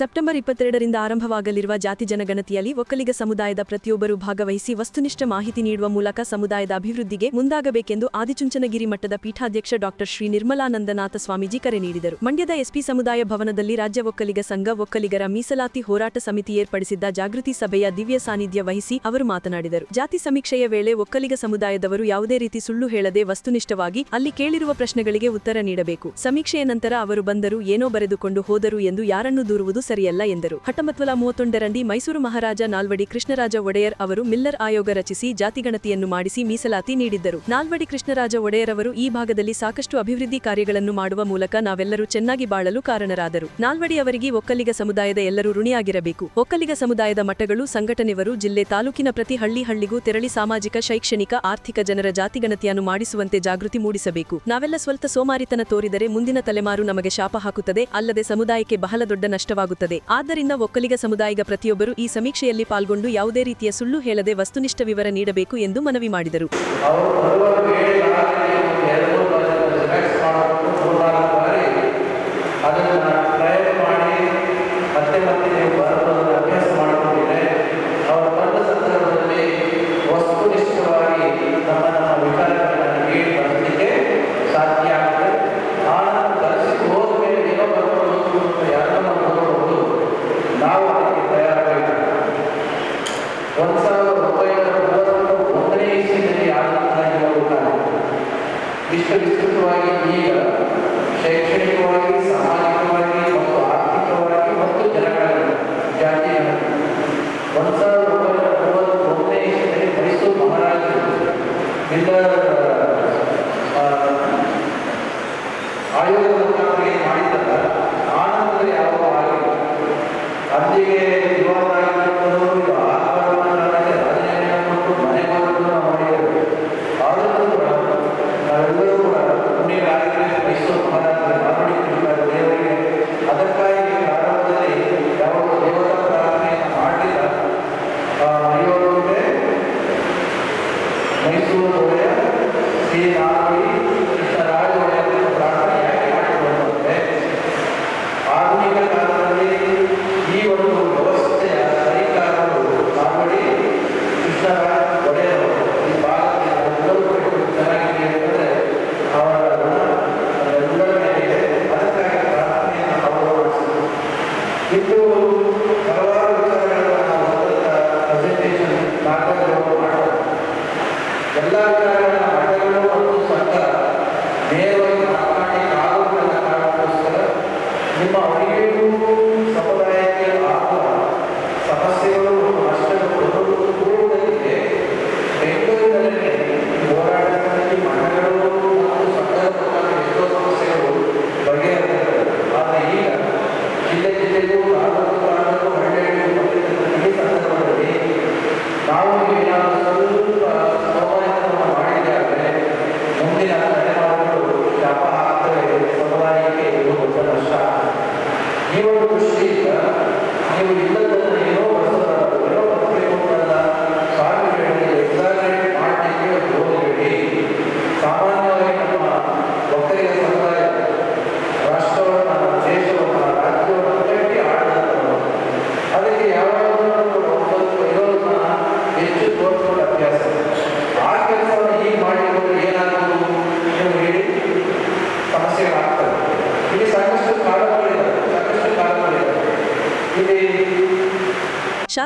September ಇಪ್ಪತ್ತೆರಡರಿಂದ ಆರಂಭವಾಗಲಿರುವ ಜಾತಿ ಜನಗಣತಿಯಲ್ಲಿ ಒಕ್ಕಲಿಗ ಸಮುದಾಯದ ಪ್ರತಿಯೊಬ್ಬರು ಭಾಗವಹಿಸಿ ವಸ್ತುನಿಷ್ಠ ಮಾಹಿತಿ ನೀಡುವ ಮೂಲಕ ಸಮುದಾಯದ ಅಭಿವೃದ್ಧಿಗೆ ಮುಂದಾಗಬೇಕೆಂದು ಆದಿಚುಂಚನಗಿರಿ ಮಟ್ಟದ ಪೀಠಾಧ್ಯಕ್ಷ ಡಾಕ್ಟರ್ ಶ್ರೀ ನಿರ್ಮಲಾನಂದನಾಥ ಸ್ವಾಮೀಜಿ ಕರೆ ನೀಡಿದರು. ಮಂಡ್ಯದ ಎಸ್ಪಿ ಸಮುದಾಯ ಭವನದಲ್ಲಿ ರಾಜ್ಯ ಒಕ್ಕಲಿಗ ಸಂಘ, ಒಕ್ಕಲಿಗರ ಮೀಸಲಾತಿ ಹೋರಾಟ ಸಮಿತಿ ಏರ್ಪಡಿಸಿದ್ದ ಜಾಗೃತಿ ಸಭೆಯ ದಿವ್ಯ ಸಾನ್ನಿಧ್ಯ ವಹಿಸಿ ಅವರು ಮಾತನಾಡಿದರು. ಜಾತಿ ಸಮೀಕ್ಷೆಯ ವೇಳೆ ಒಕ್ಕಲಿಗ ಸಮುದಾಯದವರು ಯಾವುದೇ ರೀತಿ ಸುಳ್ಳು ಹೇಳದೆ ವಸ್ತುನಿಷ್ಠವಾಗಿ ಅಲ್ಲಿ ಕೇಳಿರುವ ಪ್ರಶ್ನೆಗಳಿಗೆ ಉತ್ತರ ನೀಡಬೇಕು. ಸಮೀಕ್ಷೆಯ ನಂತರ ಅವರು ಬಂದರು, ಏನೋ ಬರೆದುಕೊಂಡು ಹೋದರು ಎಂದು ಯಾರನ್ನು ದೂರುವುದು ಸರಿಯಲ್ಲ ಎಂದರು. ಹತ್ತೊಂಬತ್ವಲ ಮೂವತ್ತೊಂದರಂದಿ ಮೈಸೂರು ಮಹಾರಾಜ ನಾಲ್ವಡಿ ಕೃಷ್ಣರಾಜ ಒಡೆಯರ್ ಅವರು ಮಿಲ್ಲರ್ ಆಯೋಗ ರಚಿಸಿ ಜಾತಿಗಣತಿಯನ್ನು ಮಾಡಿಸಿ ಮೀಸಲಾತಿ ನೀಡಿದ್ದರು. ನಾಲ್ವಡಿ ಕೃಷ್ಣರಾಜ ಒಡೆಯರ್ ಅವರು ಈ ಭಾಗದಲ್ಲಿ ಸಾಕಷ್ಟು ಅಭಿವೃದ್ಧಿ ಕಾರ್ಯಗಳನ್ನು ಮಾಡುವ ಮೂಲಕ ನಾವೆಲ್ಲರೂ ಚೆನ್ನಾಗಿ ಬಾಳಲು ಕಾರಣರಾದರು. ನಾಲ್ವಡಿ ಅವರಿಗೆ ಒಕ್ಕಲಿಗ ಸಮುದಾಯದ ಎಲ್ಲರೂ ಋಣಿಯಾಗಿರಬೇಕು. ಒಕ್ಕಲಿಗ ಸಮುದಾಯದ ಮಠಗಳು ಸಂಘಟನೆವರು ಜಿಲ್ಲೆ ತಾಲೂಕಿನ ಪ್ರತಿ ಹಳ್ಳಿ ಹಳ್ಳಿಗೂ ತೆರಳಿ ಸಾಮಾಜಿಕ, ಶೈಕ್ಷಣಿಕ, ಆರ್ಥಿಕ ಜನರ ಜಾತಿಗಣತಿಯನ್ನು ಮಾಡಿಸುವಂತೆ ಜಾಗೃತಿ ಮೂಡಿಸಬೇಕು. ನಾವೆಲ್ಲ ಸ್ವಲ್ಪ ಸೋಮಾರಿತನ ತೋರಿದರೆ ಮುಂದಿನ ತಲೆಮಾರು ನಮಗೆ ಶಾಪ ಹಾಕುತ್ತದೆ. ಅಲ್ಲದೆ ಸಮುದಾಯಕ್ಕೆ ಬಹಳ ದೊಡ್ಡ ನಷ್ಟವಾಗುತ್ತದೆ. ಆದ್ದರಿಂದ ಒಕ್ಕಲಿಗ ಸಮುದಾಯದ ಪ್ರತಿಯೊಬ್ಬರು ಈ ಸಮೀಕ್ಷೆಯಲ್ಲಿ ಪಾಲ್ಗೊಂಡು ಯಾವುದೇ ರೀತಿಯ ಸುಳ್ಳು ಹೇಳದೆ ವಸ್ತುನಿಷ್ಠ ವಿವರ ನೀಡಬೇಕು ಎಂದು ಮನವಿ ಮಾಡಿದರು. ಏನು ಮಾಡಿದ್ದಲ್ಲ ಆನಂತರ ಯಾವ ಆಗಿಲ್ಲ ಅಲ್ಲಿಗೆ Allah tá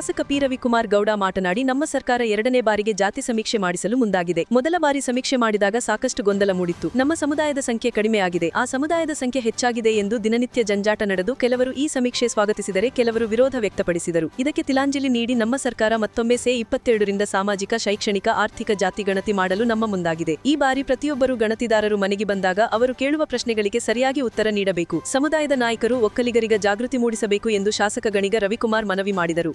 ಶಾಸಕ ಪಿ. ರವಿಕುಮಾರ್ ಗೌಡ ಮಾತನಾಡಿ, ನಮ್ಮ ಸರ್ಕಾರ ಎರಡನೇ ಬಾರಿಗೆ ಜಾತಿ ಸಮೀಕ್ಷೆ ಮಾಡಿಸಲು ಮುಂದಾಗಿದೆ. ಮೊದಲ ಬಾರಿ ಸಮೀಕ್ಷೆ ಮಾಡಿದಾಗ ಸಾಕಷ್ಟು ಗೊಂದಲ ಮೂಡಿತ್ತು. ನಮ್ಮ ಸಮುದಾಯದ ಸಂಖ್ಯೆ ಕಡಿಮೆಯಾಗಿದೆ ಆ ಸಮುದಾಯದ ಸಂಖ್ಯೆ ಹೆಚ್ಚಾಗಿದೆ ಎಂದು ದಿನನಿತ್ಯ ಜಂಜಾಟ ನಡೆದು ಕೆಲವರು ಈ ಸಮೀಕ್ಷೆ ಸ್ವಾಗತಿಸಿದರೆ ಕೆಲವರು ವಿರೋಧ ವ್ಯಕ್ತಪಡಿಸಿದರು. ಇದಕ್ಕೆ ತಿಲಾಂಜಲಿ ನೀಡಿ, ನಮ್ಮ ಸರ್ಕಾರ ಮತ್ತೊಮ್ಮೆ ಸೇ ಇಪ್ಪತ್ತೆರಡರಿಂದ ಸಾಮಾಜಿಕ, ಶೈಕ್ಷಣಿಕ, ಆರ್ಥಿಕ ಜಾತಿ ಗಣತಿ ಮಾಡಲು ನಮ್ಮ ಮುಂದಾಗಿದೆ. ಈ ಬಾರಿ ಪ್ರತಿಯೊಬ್ಬರು ಗಣತಿದಾರರು ಮನೆಗೆ ಬಂದಾಗ ಅವರು ಕೇಳುವ ಪ್ರಶ್ನೆಗಳಿಗೆ ಸರಿಯಾಗಿ ಉತ್ತರ ನೀಡಬೇಕು. ಸಮುದಾಯದ ನಾಯಕರು, ಒಕ್ಕಲಿಗರಿಗ ಜಾಗೃತಿ ಮೂಡಿಸಬೇಕು ಎಂದು ಶಾಸಕ ಗಣಿಗ ರವಿಕುಮಾರ್ ಮನವಿ ಮಾಡಿದರು.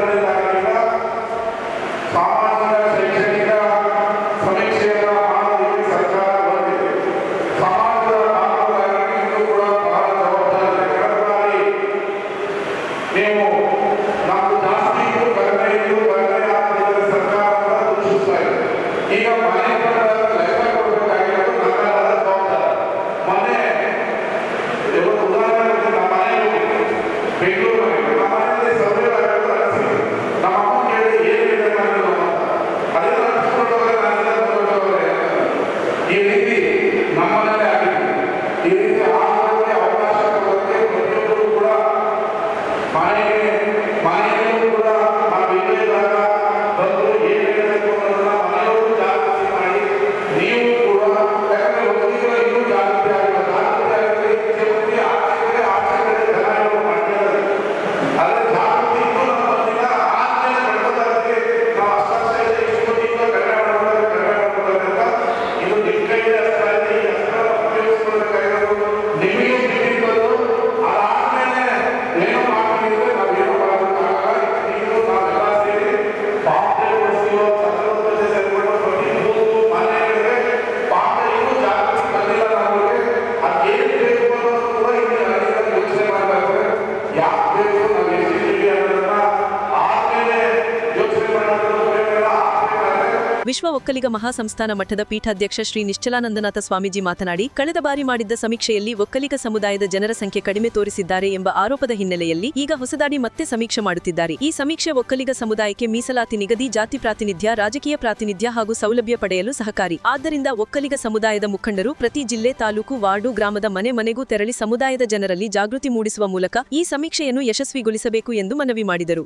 మేము మాకు ವಿಶ್ವ ಒಕ್ಕಲಿಗ ಮಹಾಸಂಸ್ಥಾನ ಮಠದ ಪೀಠಾಧ್ಯಕ್ಷ ಶ್ರೀ ನಿಶ್ಚಲಾನಂದನಾಥ ಸ್ವಾಮೀಜಿ ಮಾತನಾಡಿ, ಕಳೆದ ಬಾರಿ ಮಾಡಿದ್ದ ಸಮೀಕ್ಷೆಯಲ್ಲಿ ಒಕ್ಕಲಿಗ ಸಮುದಾಯದ ಜನರ ಸಂಖ್ಯೆ ಕಡಿಮೆ ತೋರಿಸಿದ್ದಾರೆ ಎಂಬ ಆರೋಪದ ಹಿನ್ನೆಲೆಯಲ್ಲಿ ಈಗ ಹೊಸದಾಡಿ ಮತ್ತೆ ಸಮೀಕ್ಷೆ ಮಾಡುತ್ತಿದ್ದಾರೆ. ಈ ಸಮೀಕ್ಷೆ ಒಕ್ಕಲಿಗ ಸಮುದಾಯಕ್ಕೆ ಮೀಸಲಾತಿ ನಿಗದಿ, ಜಾತಿ ಪ್ರಾತಿನಿಧ್ಯ, ರಾಜಕೀಯ ಪ್ರಾತಿನಿಧ್ಯ ಹಾಗೂ ಸೌಲಭ್ಯ ಪಡೆಯಲು ಸಹಕಾರಿ. ಆದ್ದರಿಂದ ಒಕ್ಕಲಿಗ ಸಮುದಾಯದ ಮುಖಂಡರು ಪ್ರತಿ ಜಿಲ್ಲೆ, ತಾಲೂಕು, ವಾರ್ಡು, ಗ್ರಾಮದ ಮನೆ ಮನೆಗೂ ತೆರಳಿ ಸಮುದಾಯದ ಜನರಲ್ಲಿ ಜಾಗೃತಿ ಮೂಡಿಸುವ ಮೂಲಕ ಈ ಸಮೀಕ್ಷೆಯನ್ನು ಯಶಸ್ವಿಗೊಳಿಸಬೇಕು ಎಂದು ಮನವಿ ಮಾಡಿದರು.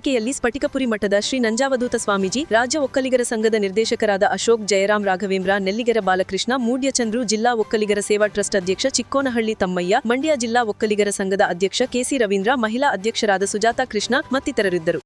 ವೇದಿಕೆಯಲ್ಲಿ ಸ್ಫಟಿಕಪುರಿ ಮಠದ ಶ್ರೀ ನಂಜಾವಧೂತ ಸ್ವಾಮೀಜಿ, ರಾಜ್ಯ ಒಕ್ಕಲಿಗರ ಸಂಘದ ನಿರ್ದೇಶಕರಾದ ಅಶೋಕ್ ಜಯರಾಮ್ ರಾಘವೇಂದ್ರ, ನೆಲ್ಲಿಗೆರ ಬಾಲಕೃಷ್ಣ ಮೂಡ್ಯಚಂದ್ರು ಜಿಲ್ಲಾ ಒಕ್ಕಲಿಗರ ಸೇವಾ ಟ್ರಸ್ಟ್ ಅಧ್ಯಕ್ಷ ಚಿಕ್ಕೋನಹಳ್ಳಿ ತಮ್ಮಯ್ಯ, ಮಂಡ್ಯ ಜಿಲ್ಲಾ ಒಕ್ಕಲಿಗರ ಸಂಘದ ಅಧ್ಯಕ್ಷ ಕೆಸಿ ರವೀಂದ್ರ, ಮಹಿಳಾ ಅಧ್ಯಕ್ಷರಾದ ಸುಜಾತಾ ಕೃಷ್ಣ ಮತ್ತಿತರರಿದ್ದರು.